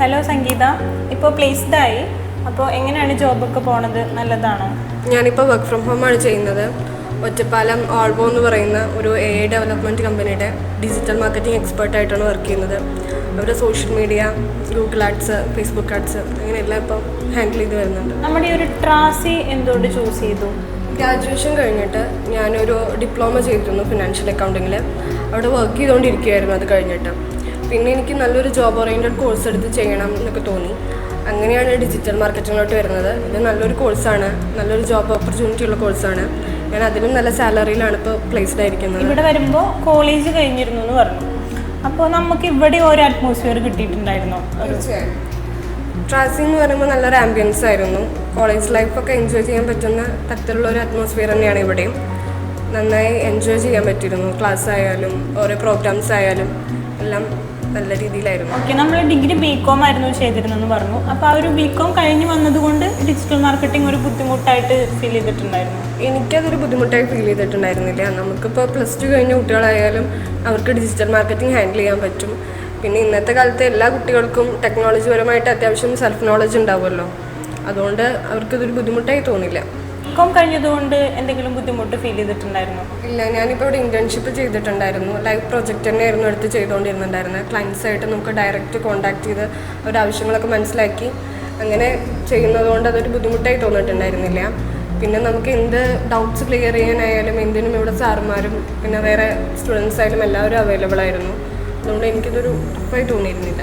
Hello സംഗീത. ഇപ്പോൾ placed ആയി. അപ്പോൾ എങ്ങനെയാണ് ജോബൊക്കെ പോണത്? നല്ലതാണോ? ഞാനിപ്പോൾ വർക്ക് ഫ്രം ഹോം ആണ് ചെയ്യുന്നത്. ഒറ്റപ്പാലം ഓൾബോ എന്ന് പറയുന്ന ഒരു എ ഐ ഡെവലപ്മെന്റ് കമ്പനിയുടെ ഡിജിറ്റൽ മാർക്കറ്റിംഗ് എക്സ്പേർട്ട് ആയിട്ടാണ് വർക്ക് ചെയ്യുന്നത്. അവരുടെ social media Google ads Facebook ads അങ്ങനെയെല്ലാം ഇപ്പം ഹാൻഡിൽ ചെയ്ത് വരുന്നുണ്ട്. നമ്മുടെ ഈ ഒരു ട്രാസി എന്തുകൊണ്ട് ചൂസ് ചെയ്തു? ഗ്രാജുവേഷൻ കഴിഞ്ഞിട്ട് ഞാനൊരു ഡിപ്ലോമ ചെയ്തിരുന്നു ഫിനാൻഷ്യൽ അക്കൗണ്ടിങ്ങിൽ അവിടെ വർക്ക് ചെയ്തുകൊണ്ടിരിക്കുകയായിരുന്നു അത് കഴിഞ്ഞിട്ട്. പിന്നെ എനിക്ക് നല്ലൊരു ജോബ് ഓറിയന്റഡ് കോഴ്സ് എടുത്ത് ചെയ്യണം എന്നൊക്കെ തോന്നി. അങ്ങനെയാണ് ഡിജിറ്റൽ മാർക്കറ്റിങ്ങിലോട്ട് വരുന്നത്. ഇത് നല്ലൊരു കോഴ്സാണ് നല്ലൊരു ജോബ് ഓപ്പർച്യൂണിറ്റി ഉള്ള കോഴ്സാണ് ഞാൻ അതിലും നല്ല സാലറിയിലാണ് ഇപ്പോൾ പ്ലേസ്ഡ് ആയിരിക്കുന്നത്. ഇവിടെ വരുമ്പോൾ കോളേജ് കഴിഞ്ഞിരുന്നു എന്ന് പറഞ്ഞു. അപ്പോൾ നമുക്ക് ഇവിടെ ഒരു അറ്റ്മോസ്ഫിയർ കിട്ടിയിട്ടുണ്ടായിരുന്നോ? തീർച്ചയായും. ട്രാസിംഗ് എന്ന് പറയുമ്പോൾ നല്ലൊരു ആംബിയൻസ് ആയിരുന്നു. കോളേജ് ലൈഫൊക്കെ എൻജോയ് ചെയ്യാൻ പറ്റുന്ന തരത്തിലുള്ള ഒരു അറ്റ്മോസ്ഫിയർ തന്നെയാണ് ഇവിടെയും. നന്നായി എൻജോയ് ചെയ്യാൻ പറ്റിയിരുന്നു. ക്ലാസ് ആയാലും ഓരോ പ്രോഗ്രാംസ് ആയാലും എല്ലാം നല്ല രീതിയിലായിരുന്നു. ഓക്കെ നമ്മൾ ഡിഗ്രി ബി കോം ആയിരുന്നു ചെയ്തിരുന്നെന്ന് പറഞ്ഞു. അപ്പോൾ ആ ഒരു ബി കോം കഴിഞ്ഞ് വന്നതുകൊണ്ട് ഡിജിറ്റൽ മാർക്കറ്റിംഗ് ഒരു ബുദ്ധിമുട്ടായിട്ട് ഫീൽ ചെയ്തിട്ടുണ്ടായിരുന്നു. എനിക്കതൊരു ബുദ്ധിമുട്ടായി ഫീൽ ചെയ്തിട്ടുണ്ടായിരുന്നില്ല. നമുക്കിപ്പോൾ പ്ലസ് ടു കഴിഞ്ഞ കുട്ടികളായാലും അവർക്ക് ഡിജിറ്റൽ മാർക്കറ്റിംഗ് ഹാൻഡിൽ ചെയ്യാൻ പറ്റും. പിന്നെ ഇന്നത്തെ കാലത്ത് എല്ലാ കുട്ടികൾക്കും ടെക്നോളജി പരമായിട്ട് അത്യാവശ്യം സെൽഫ് നോളജ് ഉണ്ടാവുമല്ലോ. അതുകൊണ്ട് അവർക്കിതൊരു ബുദ്ധിമുട്ടായി തോന്നില്ല. ബി കോം കഴിഞ്ഞതുകൊണ്ട് എന്തെങ്കിലും ബുദ്ധിമുട്ട് ഫീൽ ചെയ്തിട്ടുണ്ടായിരുന്നു? ഇല്ല ഞാനിപ്പോൾ ഇവിടെ ഇന്റേൺഷിപ്പ് ചെയ്തിട്ടുണ്ടായിരുന്നു. ലൈവ് പ്രോജക്റ്റ് തന്നെയായിരുന്നു എടുത്ത് ചെയ്തുകൊണ്ടിരുന്നുണ്ടായിരുന്നത് ക്ലയൻസ് ആയിട്ട് നമുക്ക് ഡയറക്റ്റ് കോൺടാക്ട് ചെയ്ത് അവരുടെ ആവശ്യങ്ങളൊക്കെ മനസ്സിലാക്കി അങ്ങനെ ചെയ്യുന്നതുകൊണ്ട് അതൊരു ബുദ്ധിമുട്ടായി തോന്നിയിട്ടുണ്ടായിരുന്നില്ല. പിന്നെ നമുക്ക് എന്ത് ഡൗട്ട്സ് ക്ലിയർ ചെയ്യാനായാലും എന്തിനും ഇവിടെ സാറുമാരും പിന്നെ വേറെ സ്റ്റുഡൻസ് ആയാലും എല്ലാവരും അവൈലബിൾ ആയിരുന്നു. അതുകൊണ്ട് എനിക്കിതൊരു ഉറപ്പായി തോന്നിയിരുന്നില്ല.